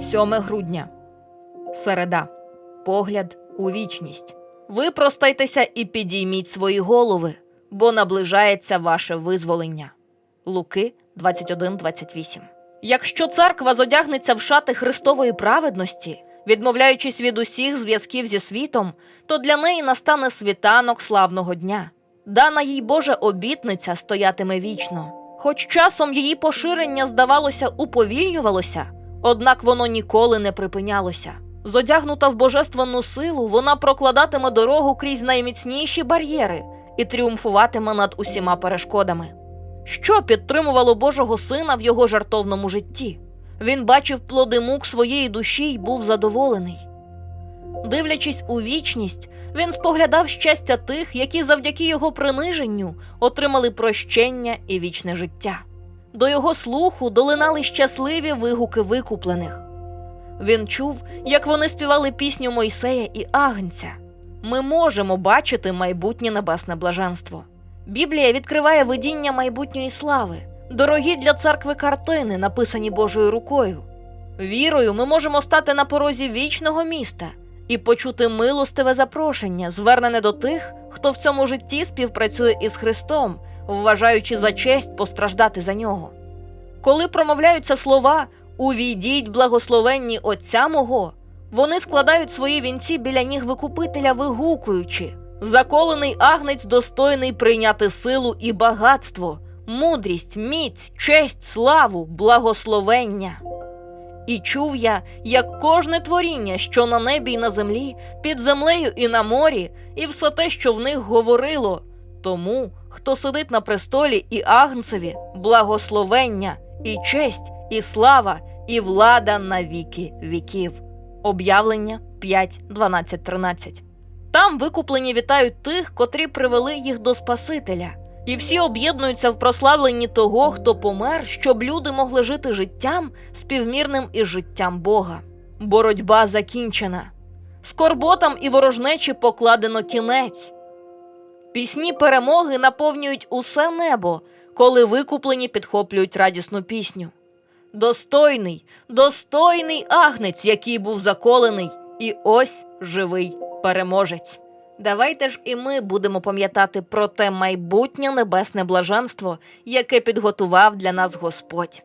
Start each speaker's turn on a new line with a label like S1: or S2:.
S1: 7 грудня. Середа. Погляд у вічність. Випростайтеся і підійміть свої голови, бо наближається ваше визволення. Луки 21.28. Якщо церква зодягнеться в шати Христової праведності, відмовляючись від усіх зв'язків зі світом, то для неї настане світанок славного дня. Дана їй Божа обітниця стоятиме вічно. Хоч часом її поширення, здавалося, уповільнювалося, однак воно ніколи не припинялося. Зодягнута в божественну силу, вона прокладатиме дорогу крізь найміцніші бар'єри і тріумфуватиме над усіма перешкодами. Що підтримувало Божого сина в його жартовному житті? Він бачив плоди мук своєї душі й був задоволений. Дивлячись у вічність, він споглядав щастя тих, які завдяки його приниженню отримали прощення і вічне життя. До його слуху долинали щасливі вигуки викуплених. Він чув, як вони співали пісню Мойсея і Агнця. Ми можемо бачити майбутнє небесне блаженство. Біблія відкриває видіння майбутньої слави, дорогі для церкви картини, написані Божою рукою. Вірою ми можемо стати на порозі вічного міста і почути милостиве запрошення, звернене до тих, хто в цьому житті співпрацює із Христом, вважаючи за честь постраждати за нього. Коли промовляються слова Увійдіть благословенні Отця мого, вони складають свої вінці біля ніг викупителя, вигукуючи Заколений агнець достойний прийняти силу і багатство, мудрість, міць, честь, славу, благословення. І чув я, як кожне творіння, що на небі й на землі, під землею і на морі, і все те, що в них говорило, тому, хто сидить на престолі і агнцеві, благословення, і честь, і слава, і влада на віки віків. Об'явлення 5, 12, 13. Там викуплені вітають тих, котрі привели їх до Спасителя, і всі об'єднуються в прославленні того, хто помер, щоб люди могли жити життям співмірним із життям Бога. Боротьба закінчена. Скорботам і ворожнечі покладено кінець. Пісні перемоги наповнюють усе небо, коли викуплені підхоплюють радісну пісню. Достойний, достойний агнець, який був заколений, і ось живий переможець. Давайте ж і ми будемо пам'ятати про те майбутнє небесне блаженство, яке підготував для нас Господь.